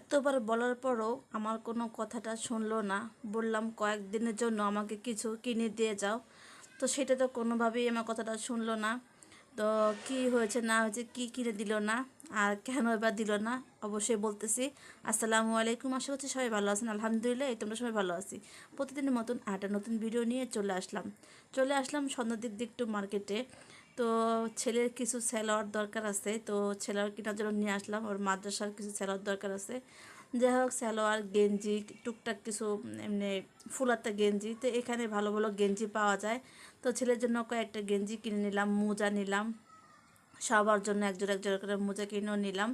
এতবার বলার পরও আমার কোনো কথাটা শুনলো না। বললাম কয়েকদিনের জন্য আমাকে কিছু কিনে দিয়ে যাও। তো সেটা তো কোনোভাবেই আমার কথাটা শুনলো না। তো কি হয়েছে না হয়েছে, কি কিনে দিল না, আর কেন এবার দিল না, অবশ্যই বলতেছি। আসসালামু আলাইকুম, আশা করছি সবাই ভালো আছেন। আলহামদুলিল্লাহ, এই তোমরা সবাই ভালো আছি। প্রতিদিনের মতন একটা নতুন ভিডিও নিয়ে চলে আসলাম। চলে আসলাম সন্ধ্যার দিক দিয়ে একটু মার্কেটে তো ছেলের কিছু স্যালোয়ার দরকার আছে, তো ছেলের কেনার জন্য নিয়ে আসলাম। ওর মাদ্রাসার কিছু স্যালোয়ার দরকার আছে। যাই হোক, স্যালোয়ার, গেঞ্জি, টুকটাক কিছু, এমনি ফুলাতে গেঞ্জি, তো এখানে ভালো ভালো গেঞ্জি পাওয়া যায়। তো ছেলের জন্য কয়েকটা গেঞ্জি কিনে নিলাম, মোজা নিলাম। সবার জন্য একজোড়া একজোড়া করে মোজা কিনেও নিলাম।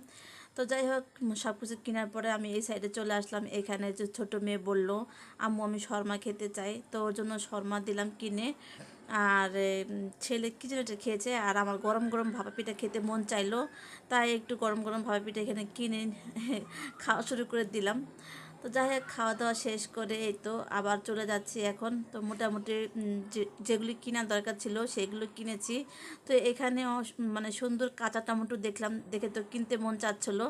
তো যাই হোক সব কিছু কেনার পরে আমি এই সাইডে চলে আসলাম। এখানে যে ছোটো মেয়ে বলল, আম্মু, আমি শর্মা খেতে চাই। তো ওর জন্য শর্মা দিলাম কিনে। আর ছেলে একটা খেয়েছে আর আমার গরম গরম ভাপা পিঠা খেতে মন চাইলো। তাই একটু গরম গরম ভাপা পিঠা এখানে কিনে খাওয়া শুরু করে দিলাম। তো যাই হোক, খাওয়া দাওয়া শেষ করে এই তো আবার চলে যাচ্ছি এখন। তো মোটামুটি যেগুলি কেনার দরকার ছিল সেগুলো কিনেছি। তো এখানে মানে সুন্দর কাঁচা টমেটো দেখলাম, দেখে তো কিনতে মন চাচ্ছিলো।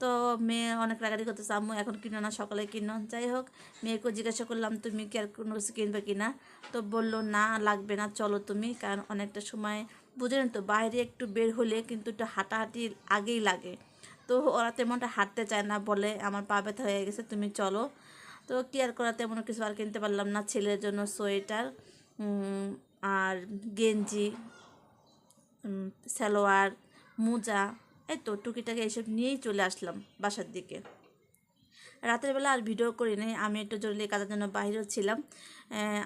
তো মেয়ে অনেক রাগারি করতেছে, আম্মু এখন কিনো না, সকালে কিনো। যাই হোক, মেয়েকে জিজ্ঞাসা করলাম, তুমি কি আর কোনো কিছু কিনবে কিনা? তো বলল, না, লাগবে না, চলো তুমি। কারণ অনেকটা সময়, বুঝলেন তো, বাইরে একটু বের হলে কিন্তু একটু হাঁটাহাঁটি আগেই লাগে। তো ওরা তেমনটা হাঁটতে চায় না, বলে, আমার পা ব্যথা হয়ে গেছে, তুমি চলো। তো কি আর করা তেমন কিছু আর কিনতে পারলাম না, ছেলের জন্য সোয়েটার আর গেঞ্জি সালোয়ার, মোজা। এই তো টুকিটাকে এইসব নিয়েই চলে আসলাম বাসার দিকে। রাতের বেলা আর ভিডিও করি নাই, আমি একটু জরুরি কাজের জন্য বাইরেও ছিলাম।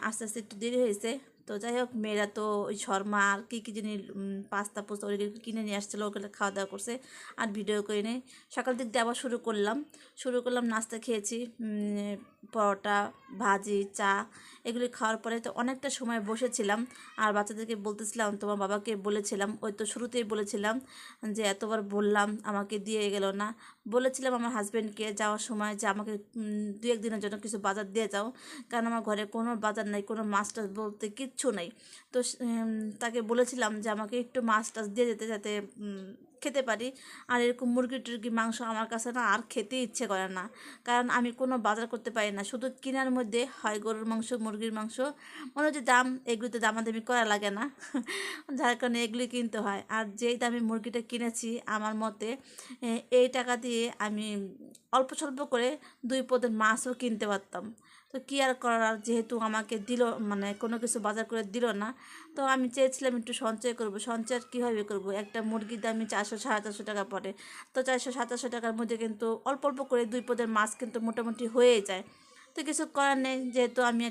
আস্তে আস্তে একটু দেরি হয়েছে। তো যাই হোক, মেয়েরা তো ওই শর্মা আর কী কী জিনিস পাস্তা পোস্তা ওইগুলো কিনে নিয়ে আসছিল ওগুলো খাওয়া দাওয়া করছে আর ভিডিও করি নেই। সকাল দিক দিয়ে আবার শুরু করলাম। শুরু করলাম, নাস্তা খেয়েছি পরোটা, ভাজি, চা, এগুলি খাওয়ার পরে তো অনেকটা সময় বসেছিলাম। আর বাচ্চাদেরকে বলতেছিলাম, তোমার বাবাকে বলেছিলাম, ওই তো শুরুতেই বলেছিলাম যে এতবার বললাম, আমাকে দিয়ে গেল না। বলেছিলাম আমার হাজব্যান্ডকে যাওয়ার সময় যে আমাকে দু একদিনের জন্য কিছু বাজার দিয়ে যাও। কারণ আমার ঘরে কোনো বাজার নাই, কোনো মাছ বলতে কিচ্ছু নেই। তো তাকে বলেছিলাম যে আমাকে একটু মাছ টাছ দিয়ে যেতে, যাতে খেতে পারি। আর এরকম মুরগি টুরগি, মাংস আমার কাছে না আর খেতে ইচ্ছে করে না। কারণ আমি কোনো বাজার করতে পারি না। শুধু কেনার মধ্যে হয় গরুর মাংস, মুরগির মাংস। মনে হচ্ছে দাম, এগুলিতে দামাদামি করা লাগে না। যার কারণে এগুলি কিনতে হয়। আর যেই দামে মুরগিটা কিনেছি, আমার মতে এই টাকা দিয়ে আমি অল্প স্বল্প করে দুই পদের মাছও কিনতে পারতাম। তো কী আর করার? যেহেতু আমাকে দিল মানে কোনো কিছু বাজার করে দিল না, তো আমি চেয়েছিলাম একটু সঞ্চয় করব। সঞ্চয় কীভাবে করব? একটা মুরগির দামই চারশো, সাড়ে চারশো টাকা পড়ে। তো চারশো সাতাশশো টাকার মধ্যে কিন্তু অল্প অল্প করে দুই পদের মাছ কিন্তু মোটামুটি হয়ে যায়। তো কিছু করার নেই, যেহেতু আমি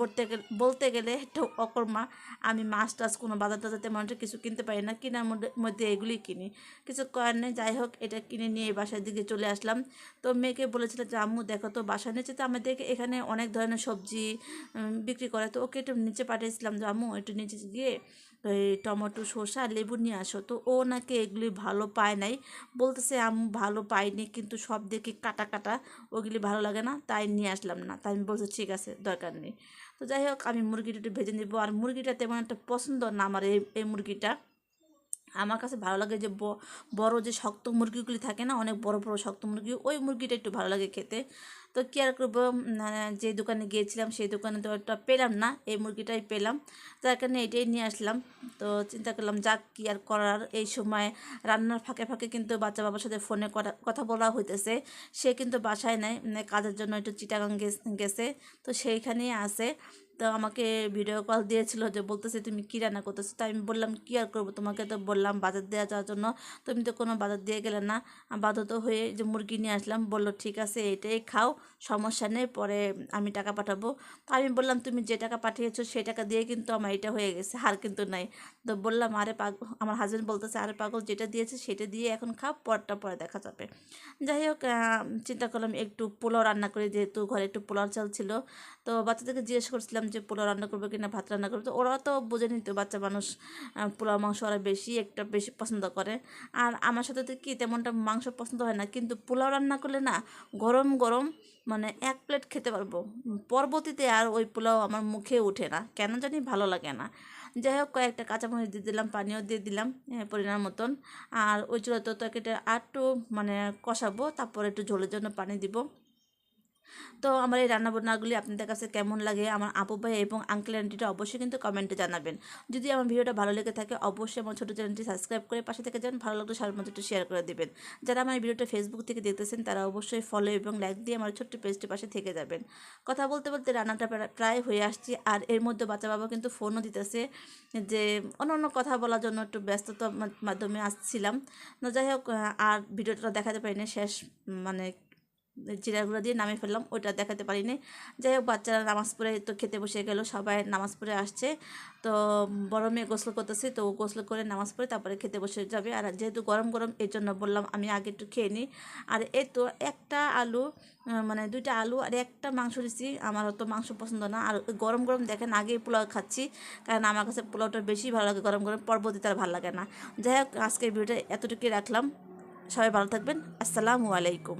বলতে গেলে বলতে গেলে একটু অকর্মা। আমি মাছ টাছ কোনো বাজার টাজার তেমন কিছু কিনতে পারি না, কেনার মধ্যে এগুলি কিনি। কিছু করার নেই, যাই হোক, এটা কিনে নিয়ে বাসার দিকে চলে আসলাম। তো মেয়েকে বলেছিল যে, আম্মু, দেখো তো বাসার নিচে তো আমাদের এখানে অনেক ধরনের সবজি বিক্রি করে। তো ওকে একটু নিচে পাঠিয়েছিলাম যে, আম্মু, একটু নিচে গিয়ে টমেটো শসা লেবু নিয়ে আসো। তো ও নাকি এগুলি ভালো পায় নাই। বলতেছে, আমি ভালো পাইনি, কিন্তু সব দেখি কাটা কাটা, ওগুলি ভালো লাগে না, তাই নিয়ে আসলাম না। তাই আমি বলছি, ঠিক আছে, দরকার নেই। তো যাই হোক, আমি মুরগিটা একটু ভেজে নিব। আর মুরগিটা তেমন একটা পছন্দ না আমার এই এই মুরগিটা। আমার কাছে ভালো লাগে যে বড় যে শক্ত মুরগিগুলি থাকে না অনেক বড় বড় শক্ত মুরগি ওই মুরগিটা একটু ভালো লাগে খেতে। তো কী আর করব আহ, যে দোকানে গিয়েছিলাম সেই দোকানে তো ওটা পেলাম না এই মুরগিটাই পেলাম। যার কারণে এটাই নিয়ে আসলাম। তো চিন্তা করলাম যাক কী আর করার এই সময় রান্নার ফাঁকে ফাঁকে কিন্তু বাচ্চা বাবার সাথে ফোনে কথা বলা হইতেছে। সে কিন্তু বাসায় নেয় মানে কাজের জন্য একটু চিটাগাং গেছে তো সেইখানেই আছে। তো আমাকে ভিডিও কল দিয়েছিল যে, বলতেছে, তুমি কী রান্না করতেছো? তো আমি বললাম, কী আর করব? তোমাকে তো বললাম, বাজার দেওয়া যাওয়ার জন্য। তুমি তো কোনো বাজার দিয়ে গেলে না। আমি বাধ্য হয়ে যে মুরগি নিয়ে আসলাম। বলল, ঠিক আছে, এটাই খাও, সমস্যা নেই, পরে আমি টাকা পাঠাবো। তো আমি বললাম, তুমি যে টাকা পাঠিয়েছো, সেই টাকা দিয়ে কিন্তু আমার এটা হয়ে গেছে, হার কিন্তু নাই। তো বললাম, আরে পাগল। আমার হাজব্যান্ড বলতেছে, আরে পাগল, যেটা দিয়েছে, সেটা দিয়ে এখন খাও, পরটা পরে দেখা যাবে। যাই হোক চিন্তা করলাম, একটু পোলাও রান্না করি, যেহেতু ঘরে একটু পোলাও চাল ছিল। তো বাচ্চাদেরকে জিজ্ঞেস করছিলাম যে পোলাও রান্না করব কিনা ভাত রান্না করবে তো ওরা তো বোঝে নিত বাচ্চা মানুষ পোলাও মাংস ওরা বেশি একটা বেশি পছন্দ করে। আর আমার সাথে তো কি তেমনটা মাংস পছন্দ হয় না কিন্তু পোলাও রান্না করলে না গরম গরম মানে এক প্লেট খেতে পারব। পরবর্তীতে আর ওই পোলাও আমার মুখে ওঠে না কেন জানি ভালো লাগে না। যাই হোক কয়েকটা কাঁচামরিচ দিয়ে দিলাম পানিও দিয়ে দিলাম আহ, পরিমাণ মতন। আর ওই চুলা তো তরকারিটা আর একটু মানে কষাবো তারপর একটু ঝোলের জন্য পানি দিব। তো আমার এই রান্নাবান্নাগুলি আপনাদের কাছে কেমন লাগে আমার আপু ভাই এবং আঙ্কেল আন্টিটা অবশ্যই কিন্তু কমেন্টে জানাবেন। যদি আমার ভিডিওটা ভালো লেগে থাকে অবশ্যই আমার ছোটো চ্যানেলটি সাবস্ক্রাইব করে পাশে থেকে যান ভালো লাগলে সার মধ্যে একটু শেয়ার করে দেবেন। যারা আমার ভিডিওটা ফেসবুক থেকে দেখতেছেন তারা অবশ্যই ফলো এবং লাইক দিয়ে আমার ছোট্ট পেজটির পাশে থেকে যাবেন। কথা বলতে বলতে রান্নাটা প্রা- প্রায় হয়ে আসছি আর এর মধ্যে বাচ্চা বাবা কিন্তু ফোনও দিতেছে যে অন্য অন্য কথা বলার জন্য একটু ব্যস্ততার মাধ্যমে আসছিলাম। তো যাই হোক আর ভিডিওটা দেখাতে পারিনি শেষ উম, মানে জিরাগুলো দিয়ে নামিয়ে ফেললাম, ওইটা দেখাতে পারিনি। যাই হোক, বাচ্চারা নামাজ পড়ে তো খেতে বসে গেল, সবাই নামাজ পড়ে আসছে। তো বড় মেয়ে গোসল করতেছে, তো গোসল করে নামাজ পড়ে তারপরে খেতে বসে যাবে। আর যেহেতু গরম গরম, এর জন্য বললাম আমি আগে একটু খেয়ে নিই। আর এ তো একটা আলু মানে দুইটা আলু আর একটা মাংস দিচ্ছি আমার অত মাংস পছন্দ না। আর গরম গরম দেখেন আগেই পোলাও খাচ্ছি। কারণ আমার কাছে পোলাওটা বেশি ভালো লাগে, গরম গরম পরবর্তীতে আর ভালো লাগে না। যাই হোক, আজকের ভিডিওটা এতটুকুই রাখলাম। সবাই ভালো থাকবেন। আসসালামু আলাইকুম।